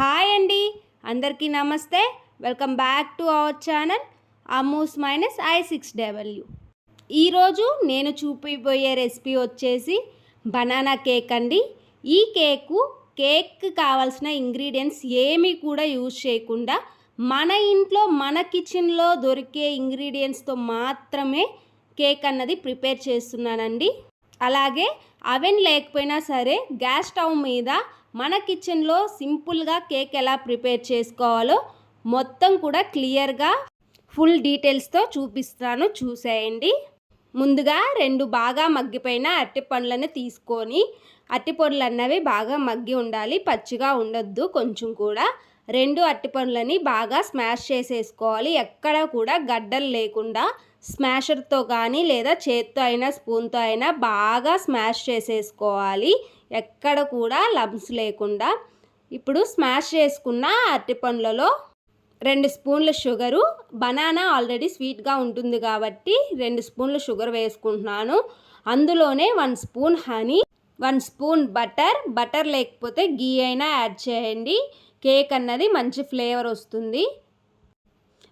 Hi అండి. అందరికీ నమస్తే. Welcome back to our channel అమూస్ minus I six W. ఈరోజు నేను చూపిపోయే రెసిపీ వచ్చేసి బనానా కేక్ అండి. ఈ కేకు కేక్ కావాల్సిన ఇంగ్రీడియంట్స్ ఏమీ కూడా యూజ్ చేయకుండా మన ఇంట్లో మన కిచెన్లో దొరికే ఇంగ్రీడియంట్స్తో మాత్రమే కేక్ అన్నది ప్రిపేర్ చేస్తున్నానండి. అలాగే అవెన్ లేకపోయినా సరే గ్యాస్ స్టవ్ మీద మన కిచెన్లో సింపుల్గా కేక్ ఎలా ప్రిపేర్ చేసుకోవాలో మొత్తం కూడా క్లియర్గా ఫుల్ డీటెయిల్స్తో చూపిస్తాను చూసేయండి. ముందుగా రెండు బాగా మగ్గిపోయిన అరటి పండ్లను తీసుకొని అరటి పండ్లు అన్నవి బాగా మగ్గి ఉండాలి పచ్చిగా ఉండొద్దు కొంచెం కూడా. రెండు అరటి పండ్లని బాగా స్మాష్ చేసేసుకోవాలి ఎక్కడ కూడా గడ్డలు లేకుండా. స్మాషర్తో కానీ లేదా చేత్తో అయినా స్పూన్తో అయినా బాగా స్మాష్ చేసేసుకోవాలి. ఎక్కడ కూడా లబ్స్ లేకుండా. ఇప్పుడు స్మాష్ చేసుకున్న అరటి పండ్లలో రెండు స్పూన్ల షుగరు. బనానా ఆల్రెడీ స్వీట్గా ఉంటుంది కాబట్టి రెండు స్పూన్ల షుగర్ వేసుకుంటున్నాను. అందులోనే one spoon honey one spoon butter. Butter లేకపోతే గీ అయినా యాడ్ చేయండి. కేక్ అన్నది మంచి ఫ్లేవర్ వస్తుంది.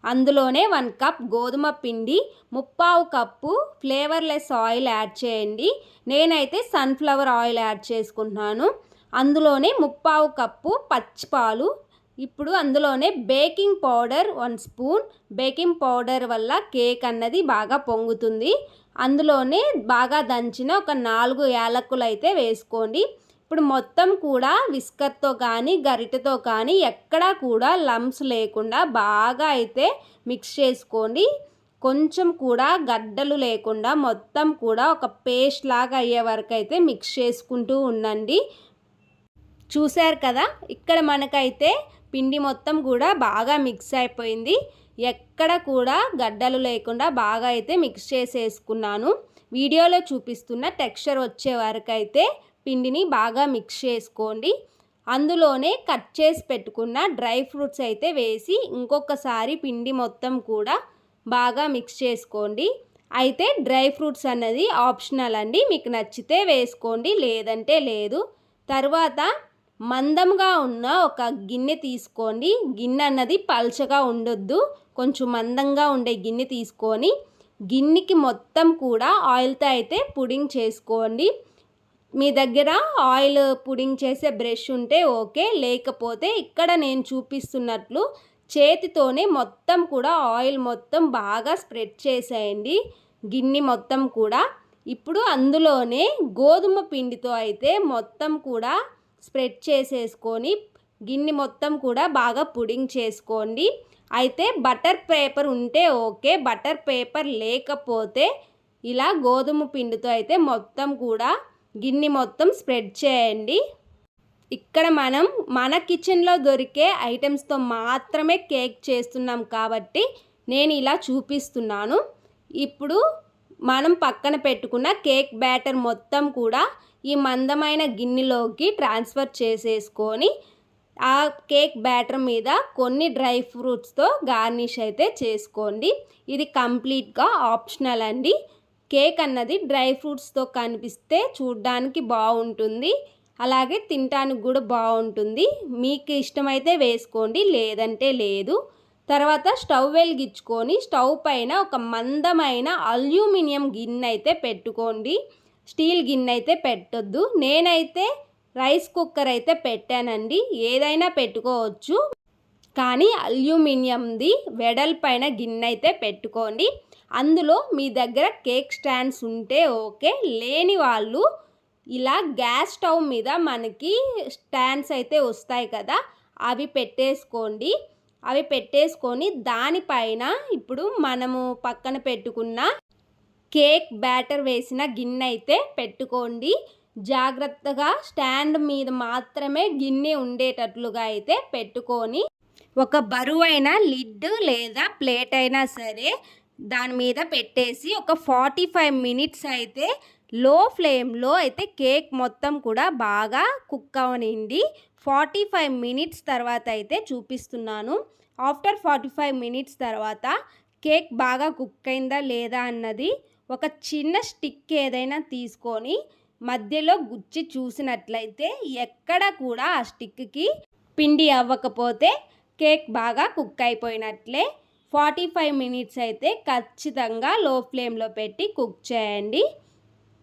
అందులోనే వన్ కప్ గోధుమ పిండి ముప్పావు కప్పు ఫ్లేవర్లెస్ ఆయిల్ యాడ్ చేయండి. నేనైతే సన్ఫ్లవర్ ఆయిల్ యాడ్ చేసుకుంటున్నాను. అందులోనే ముప్పావు కప్పు పచ్చిపాలు. ఇప్పుడు అందులోనే baking powder one spoon. Baking powder వల్ల కేక్ అన్నది బాగా పొంగుతుంది. అందులోనే బాగా దంచిన ఒక నాలుగు యాలకులు అయితే వేసుకోండి. ఇప్పుడు మొత్తం కూడా విస్కర్తో కానీ గరిటెతో కానీ ఎక్కడా కూడా లమ్స్ లేకుండా బాగా అయితే మిక్స్ చేసుకోండి. కొంచెం కూడా గడ్డలు లేకుండా మొత్తం కూడా ఒక పేస్ట్ లాగా అయ్యే వరకు అయితే మిక్స్ చేసుకుంటూ ఉండండి. చూశారు కదా? ఇక్కడ మనకైతే పిండి మొత్తం కూడా బాగా మిక్స్ అయిపోయింది. ఎక్కడ కూడా గడ్డలు లేకుండా బాగా అయితే మిక్స్ చేసేసుకున్నాను. వీడియోలో చూపిస్తున్న టెక్స్చర్ వచ్చే వరకు అయితే పిండిని బాగా మిక్స్ చేసుకోండి. అందులోనే కట్ చేసి పెట్టుకున్న డ్రై ఫ్రూట్స్ అయితే వేసి ఇంకొకసారి పిండి మొత్తం కూడా బాగా మిక్స్ చేసుకోండి. అయితే డ్రై ఫ్రూట్స్ అన్నది ఆప్షనల్ అండి. మీకు నచ్చితే వేసుకోండి లేదంటే లేదు. తర్వాత మందంగా ఉన్న ఒక గిన్నె తీసుకోండి. గిన్నె అన్నది పల్చగా ఉండొద్దు. కొంచెం మందంగా ఉండే గిన్నె తీసుకొని గిన్నెకి మొత్తం కూడా ఆయిల్తో అయితే పుడింగ్ చేసుకోండి. మీ దగ్గర ఆయిల్ పుడింగ్ చేసే బ్రష్ ఉంటే ఓకే లేకపోతే ఇక్కడ నేను చూపిస్తున్నట్లు చేతితోనే మొత్తం కూడా ఆయిల్ మొత్తం బాగా స్ప్రెడ్ చేసేయండి. గిన్నె మొత్తం కూడా. ఇప్పుడు అందులోనే గోధుమ పిండితో అయితే మొత్తం కూడా స్ప్రెడ్ చేసేసుకొని గిన్నె మొత్తం కూడా బాగా పుడింగ్ చేసుకోండి. అయితే బటర్ పేపర్ ఉంటే ఓకే బటర్ పేపర్ లేకపోతే ఇలా గోధుమ పిండితో అయితే మొత్తం కూడా గిన్నె మొత్తం స్ప్రెడ్ చేయండి. ఇక్కడ మనం మన కిచెన్లో దొరికే ఐటమ్స్తో మాత్రమే కేక్ చేస్తున్నాం కాబట్టి నేను ఇలా చూపిస్తున్నాను. ఇప్పుడు మనం పక్కన పెట్టుకున్న కేక్ బ్యాటర్ మొత్తం కూడా ఈ మందమైన గిన్నెలోకి ట్రాన్స్ఫర్ చేసేసుకొని ఆ కేక్ బ్యాటర్ మీద కొన్ని డ్రై ఫ్రూట్స్తో గార్నిష్ అయితే చేసుకోండి. ఇది కంప్లీట్గా ఆప్షనల్ అండి. కేక్ అన్నది డ్రై ఫ్రూట్స్తో కనిపిస్తే చూడ్డానికి బాగుంటుంది. అలాగే తినటానికి కూడా బాగుంటుంది. మీకు ఇష్టమైతే వేసుకోండి లేదంటే లేదు. తర్వాత స్టవ్ వెలిగించుకొని స్టవ్ పైన ఒక మందమైన అల్యూమినియం గిన్నె అయితే పెట్టుకోండి. స్టీల్ గిన్నె అయితే పెట్టొద్దు. నేనైతే రైస్ కుక్కర్ అయితే పెట్టానండి. ఏదైనా పెట్టుకోవచ్చు. కానీ అల్యూమినియంది వెడల్పైన గిన్నె అయితే పెట్టుకోండి. అందులో మీ దగ్గర కేక్ స్టాండ్స్ ఉంటే ఓకే. లేని వాళ్ళు ఇలా గ్యాస్ స్టవ్ మీద మనకి స్టాండ్స్ అయితే వస్తాయి కదా అవి పెట్టేసుకోండి. అవి పెట్టేసుకొని దానిపైన ఇప్పుడు మనము పక్కన పెట్టుకున్న కేక్ బ్యాటర్ వేసిన గిన్నె అయితే పెట్టుకోండి. జాగ్రత్తగా స్టాండ్ మీద మాత్రమే గిన్నె ఉండేటట్లుగా అయితే పెట్టుకొని ఒక బరువైన లిడ్ లేదా ప్లేట్ అయినా సరే దాని మీద పెట్టేసి ఒక ఫార్టీ ఫైవ్ మినిట్స్ అయితే లో ఫ్లేమ్లో అయితే కేక్ మొత్తం కూడా బాగా కుక్ అవనింది ఫార్టీ ఫైవ్ మినిట్స్ తర్వాత అయితే చూపిస్తున్నాను. ఆఫ్టర్ ఫార్టీ ఫైవ్ మినిట్స్ తర్వాత కేక్ బాగా కుక్ అయిందా లేదా అన్నది ఒక చిన్న స్టిక్ ఏదైనా తీసుకొని మధ్యలో గుచ్చి చూసినట్లయితే ఎక్కడ కూడా ఆ స్టిక్కి పిండి అవ్వకపోతే కేక్ బాగా కుక్ అయిపోయినట్లే ఫార్టీ ఫైవ్ మినిట్స్ అయితే ఖచ్చితంగా లో ఫ్లేమ్లో పెట్టి కుక్ చేయండి.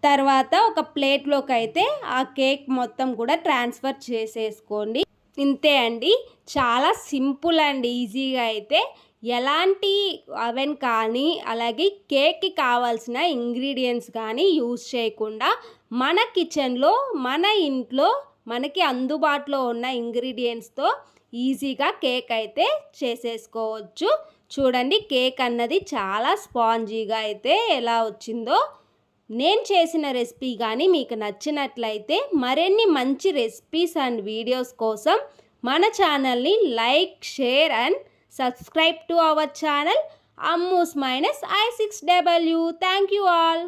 తర్వాత ఒక ప్లేట్లోకి అయితే ఆ కేక్ మొత్తం కూడా ట్రాన్స్ఫర్ చేసేసుకోండి. ఇంతే అండి. చాలా సింపుల్ అండ్ ఈజీగా అయితే ఎలాంటి అవెన్ కానీ అలాగే కేక్కి కావాల్సిన ఇంగ్రీడియంట్స్ కానీ యూజ్ చేయకుండా మన కిచెన్లో మన ఇంట్లో మనకి అందుబాటులో ఉన్న ఇంగ్రీడియంట్స్తో ఈజీగా కేక్ అయితే చేసేసుకోవచ్చు. చూడండి కేక్ అన్నది చాలా స్పాంజీగా అయితే ఎలా వచ్చిందో. నేను చేసిన రెసిపీ కానీ మీకు నచ్చినట్లయితే మరిన్ని మంచి రెసిపీస్ అండ్ వీడియోస్ కోసం మన ఛానల్ని like share and subscribe to our channel Ammu's minus I six W. Thank you all.